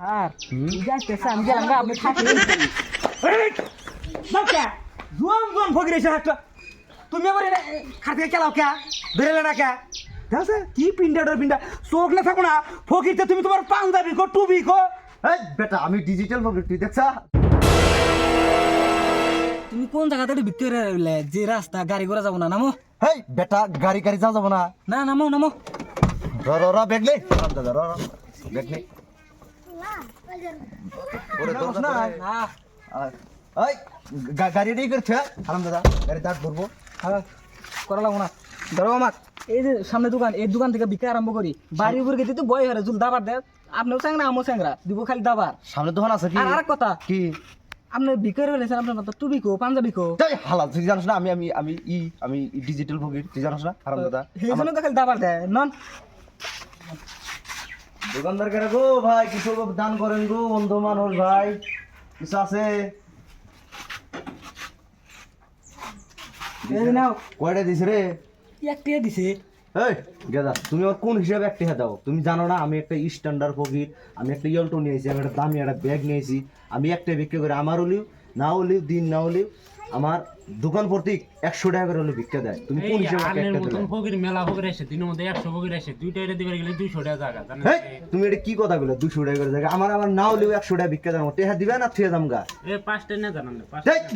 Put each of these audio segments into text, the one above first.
আর যাইতেছে আমি গেলাম আপনি থাকলেন জোয়ান জোয়ান ফকির এসে হাঁটলো। তুমি আবার এটা খাতে খেলাও কে? বেরেলে না কে? দেখছে কি পিন্ডা ডর পিন্ডা চোখ না থাকো না। ফকিরতে তুমি তোমার পাঞ্জাবি কো টুবি কো। এই বেটা আমি ডিজিটাল ফটো তুই দেখছা? তুমি কোন জায়গাতে একটু ভিতরে রইলে? যে রাস্তা গাড়ি ঘোড়া যাব না নামো। হেই বেটা গাড়ি গাড়ি যা যাব না। না নামো নামো। র র ব্যাগ নে আরাম র র ব্যাগ ওরে না এই গাড়ি রেডি করছে আরাম দাদা। গাড়ি দাঁড় ধরবো হ্যাঁ, করা লাগবো না। ধরো আমার এই যে সামনে দোকান এই দোকান থেকে বিক্রি আরম্ভ করি। বাড়ির উপর গেতে তো বই হারে জুল দাবার দেয়। আপনিও চাংরা আমিও চাংরা দিব খালি দাবার। সামনে দোকান আছে কি? আর কথা কি? আপনি বিক্রি হয়েছেন আপনার মতো টুবি কো পাঞ্জাবি কো তাই হালা তুই জানিস না আমি আমি আমি ই আমি ডিজিটাল ফকির তুই জানিস না আরাম দাদা। সেই জন্য খালি দাবার দেয়। নন। দোকানদার কেন গো? ভাই কিছু দান করেন গো বন্ধু মানুষ ভাই। কিছু আছে? কয়টা দিছে রে? একটা দিছে। এই গেদা তুমি আমার কোন হিসাবে একটা হ্যাঁ দাও? তুমি জানো না আমি একটা স্ট্যান্ডার্ড ফকির আমি একটা ইয়ল্টো নিয়েছি আমি একটা দামি একটা ব্যাগ নিয়েছি আমি একটা বিক্রি করে আমার হলেও না হলেও দিন না হলেও আমার দোকান প্রতীক একশো টাকা করে হলে বিক্রি দেয়। তুমি কোন হিসাবে ফকির মেলা ফকির আসে দিনের মধ্যে একশো ফকির আসে দুইটা এটা দিবার গেলে দুইশো টাকা জায়গা তুমি এটা কি কথা বলে দুশো টাকা করে জায়গা। আমার আমার না হলেও একশো টাকা বিক্রি দেয় টেহা দিবে না থুয়ে দাম গা। এ পাঁচটা না জানান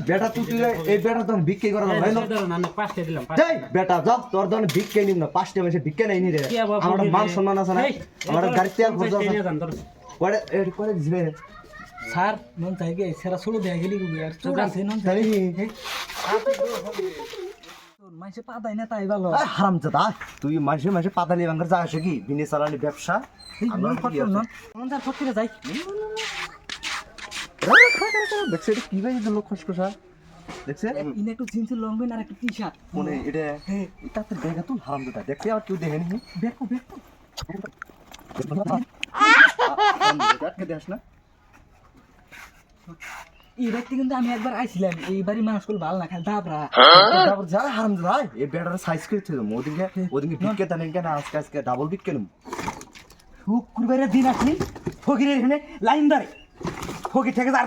বেটা তুই এই বেটা তখন বিক্রি করা যাবে না। পাঁচটা দিলাম। এই বেটা যাও তোর ধরনের ভিক্ষে নিম না পাঁচটা মাসে ভিক্ষে নেই নি রে। আমার মান সম্মান আছে না? আমার ধরো, গাড়িতে খরচ আছে। কয়টা কয়টা দিবে গেলি গুবি আর চোর আছে নন চাই জানি মাইসে পাতাই না তাই ভালো হারাম জাদা তুই মাসে মাসে পাতালি বাঙ্গার যা আসে কি বিনে চালানি ব্যবসা আমার নন কি ফটকে আছে? নন নন স্যার ফটকে যাই দেখছে এটা কি ভাই দিল খসখসা দেখছে ইন একটু জিন্সের লং প্যান্ট আর একটা টি শার্ট মনে এটা এটা তো দেখা তুই হারাম জাদা দেখতে আর কেউ দেখেনি দেখো দেখো দেখ না এই ব্যক্তি কিন্তু আমি একবার আইছিলাম এই বাড়ি মানুষগুলো ভালো না খালি দাবরা তারপর যা হারাম এই বেটার সাইজ করে ছিল ওদিকে ওদিকে বিক্কে তানেন কেন? আজকে আজকে ডাবল বিক্কে নিম শুক্রবারের দিন আসলি ফকিরের এখানে লাইন ধরে। ফকির থেকে আর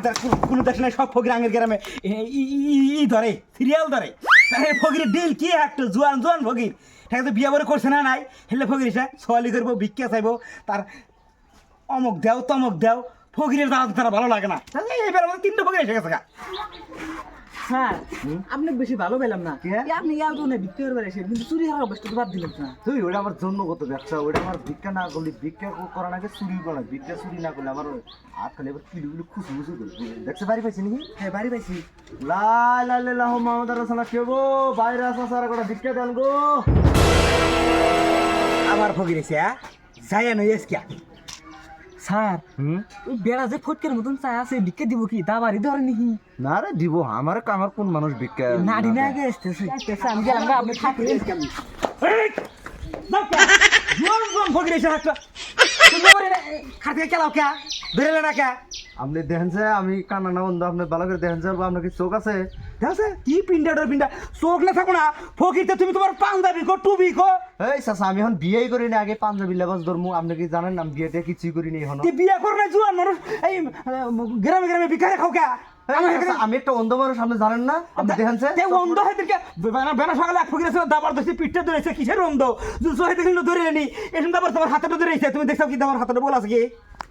কোনো- দেশ নাই সব ফকির আঙের গ্রামে। ই- ই- ই- ই ধরে সিরিয়াল ধরে। তাহলে ফকিরের ডিল কি একটা? জোয়ান জোয়ান ফকির। ঠিক আছে বিয়া বলে করছে না নাই? হেলে ফকির এসে সোয়ালি করব ভিক্ষা চাইব তার অমুক দেও তমক দেও। ফকিরের দাঁড়াতে তারা ভালো লাগে না। এবার আমাদের তিনটা ফকির এসে গেছে। স্যার আপনি বেশি ভালো পেলাম না। আপনি ইয়াও তো না বিক্রি করবে এসে কিন্তু চুরি হওয়ার অবস্থা তো বাদ দিলেন না তুই ওটা আমার জন্মগত ব্যবসা ওটা আমার ভিক্ষা না করলে ভিক্ষা করার আগে চুরি করা ভিক্ষা চুরি না করলে আমার হাত খালি এবার কিলো কিলো খুশু খুশু করবে দেখছে বাড়ি পাইছি নাকি? হ্যাঁ বাড়ি পাইছি। লাই লাই লাহ মোহাম্মদ রাসালা কে গো? বাইরে আসা সারা কটা ভিক্ষা দেন গো। আবার ফকির এসে হ্যাঁ? যাই স্যার ওই বেড়া যে ফটকের মতন চা আছে বিক্রি দিব কি দাবারই ধরে নাকি না রে দিব আমার আমার কোন মানুষ ভিক্ষা নাড়ি না আগে আসতেছে আমি গেলাম গা, আপনি থাকলেন জোয়ান জোয়ান ফকির এসে হাঁটলো তুমি আবার এটা খাতে খেলাও কে বেরেলে না কে আপনি দেখেন যে আমি কান্না না বন্ধু আপনি ভালো করে দেখেন যে আপনার কি চোখ আছে দেখছে কি পিন্ডা ডর পিন্ডা চোখ না থাকো না। ফকিরতে তুমি তোমার পাঞ্জাবি কো টুবি কো। এই চাচা আমি এখন বিয়েই করি না আগে পাঞ্জাবি লেবাস ধরমু। আপনি কি জানেন আমি বিয়েতে কিছুই করি নি এখন। বিয়ে করে না জুয়ান মানুষ। এই গ্রামে গ্রামে ভিখারে খাও কে? আমি একটা অন্ধ মানুষ আপনি জানেন না? আপনি দেখেন অন্ধ হয়ে বেনা বেনা সকালে এক ফকির আছে দাবার ধরছে পিঠটা ধরেছে কিসের অন্ধ? দেখলে ধরে নি এখন দাবার তোমার হাতে ধরেছে। তুমি দেখছ কি তোমার হাতে বল আছে কি?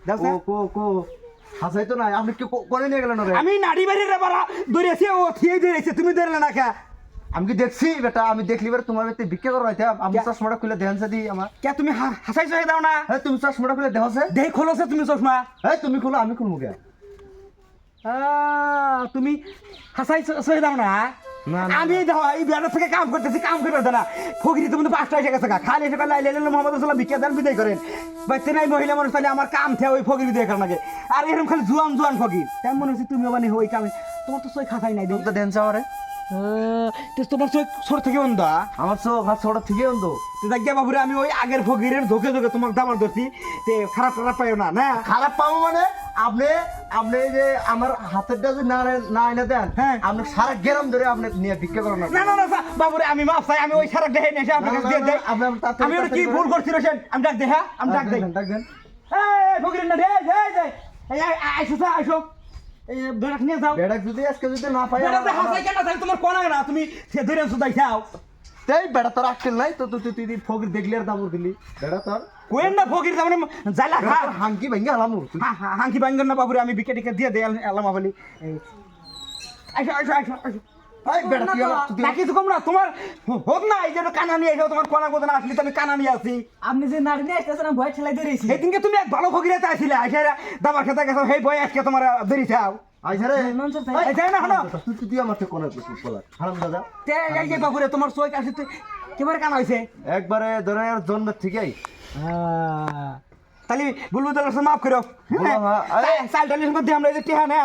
দেখছ কো কো কো। হাসাই তো নাই আপনি কি করে নিয়ে গেলেন আমি নাড়ি বাড়ি রে বাড়া ধরেছি ও থিয়ে ধরেছে তুমি ধরলে না কে? আমি কি দেখছি? বেটা আমি দেখলি বেটা তোমার বেতে ভিক্ষা করো হইতে আমি চশমাটা খুলে দেখেন দি আমার। কে তুমি হা- হাসাই সহে দাও না? হ্যাঁ তুমি চশমাটা খুলে দেখো আছে দেখ খোলছে তুমি চশমা। হ্যাঁ তুমি খোলো আমি খুলবো কে? তুমি হাসাই সহে দাও না না, আমি এই বেড়া থেকে কাম করতেছি কাম করে না। ফকিরি তুমি তো পাঁচটা এসে গেছে খালি এসে লাইলে মোহাম্মদ রসুল্লাহ বিখ্যাত দেন বিদায় করেন। বাচ্চা নাই মহিলা মানুষ তাহলে আমার কাম থে ওই ফকির বিদায় করার লাগে। আর এরকম খালি জুয়ান জুয়ান ফকির। তেমন মনে হচ্ছে তুমিও মানে ওই কামে তোমার তো সই খাতাই নাই তো দেন চাওয়ারে তোমার সই ছোট থেকে অন্ধ আমার চোখ হাত ছোট থেকে অন্ধ তো দেখ বাবুরে আমি ওই আগের ফকিরের ধোকে ধোকে তোমাকে দাবার ধরছি। তে খারাপ খারাপ পাইও না না? খারাপ পাবো মানে? আপনি আপনি যে আমার হাতের যদি না না এনে দেন হ্যাঁ। আপনি সারা গ্রাম ধরে আপনি নিয়ে ভিক্ষা করেন না না না বাবুরে আমি মাফ চাই আমি ওই সারা দেহে নেছে আপনার না, কাছে না, দিয়ে দেই। আপনি আমি কি ভুল করছি রোশন আমি ডাক দে হ্যাঁ? আমি ডাক দেই। ডাকবেন এই ফকিরের না দে দে দে এই আই- আই- আইসো আইসো। এই বেড়াক নিয়ে যাও। বেড়াক যদি আজকে যদি না পাই বেড়াতে হাসাই কেন? তাহলে তোমার কোনা না তুমি সে ধরে সুদাই খাও তাই বেড়া তোর আক্কেল নাই? তো তুই তুই ফকির দেখলি আর দামর দিলি। বেড়া তোর কোয়েন না ফকির তার মানে জালা খা। হাঙ্কি ভেঙে হালামু তুই হা- হা- হাঙ্কি না বাবুরে আমি বিকে টিকে দিয়ে দেয় আল্লাহ বলি আইসো আইসো আইসো আইসো। বেড়া তুই আমার তুই না কিছু কম না তোমার হোক না এই যে কানা নিয়ে এসো তোমার কোনা কোনা আসলে তো আমি কানা নিয়ে আসি। আপনি যে নাড়ি নিয়ে আসতেছেন ভয় ঠেলাই ধরেছি। সেদিনকে তুমি এক ভালো ফকিরে আসছিলে আইসা দাবার খেতে গেছো সেই বই আজকে তোমার দেরি চাও না হলো তুই তুই আমার থেকে কোনা কিছু বলার হারাম দাদা। তে এই যে বাবুরে তোমার সই কাছে কেবারে কানা হয়েছে? একবারে ধরে আর জন্ম থেকেই। তাহলে বলব তাহলে মাফ করো। হ্যাঁ, এই। চাল ডালের মধ্যে আমরা এই যে টিহা না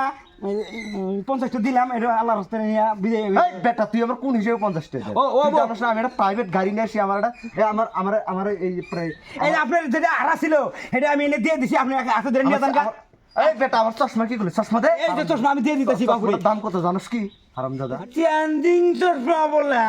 পঞ্চাশটা দিলাম এটা আল্লাহ রাস্তা নিয়ে বিদায় বেটা তুই আমার কোন হিসেবে ও, ও, আমি একটা প্রাইভেট গাড়ি নিয়ে আসি আমার একটা এ আমার আমার আমার এই প্রায় আপনার যেটা আড়া ছিল সেটা আমি এনে দিয়ে দিছি আপনি হাতে ধরে নিয়ে এই বেটা আমার চশমা কি করলি? চশমা দে। এই যে চশমা আমি দিয়ে দিতেছি বাবু দাম কত জানোস কি? হারাম দাদা চ্যান্দিং চশমা বলা।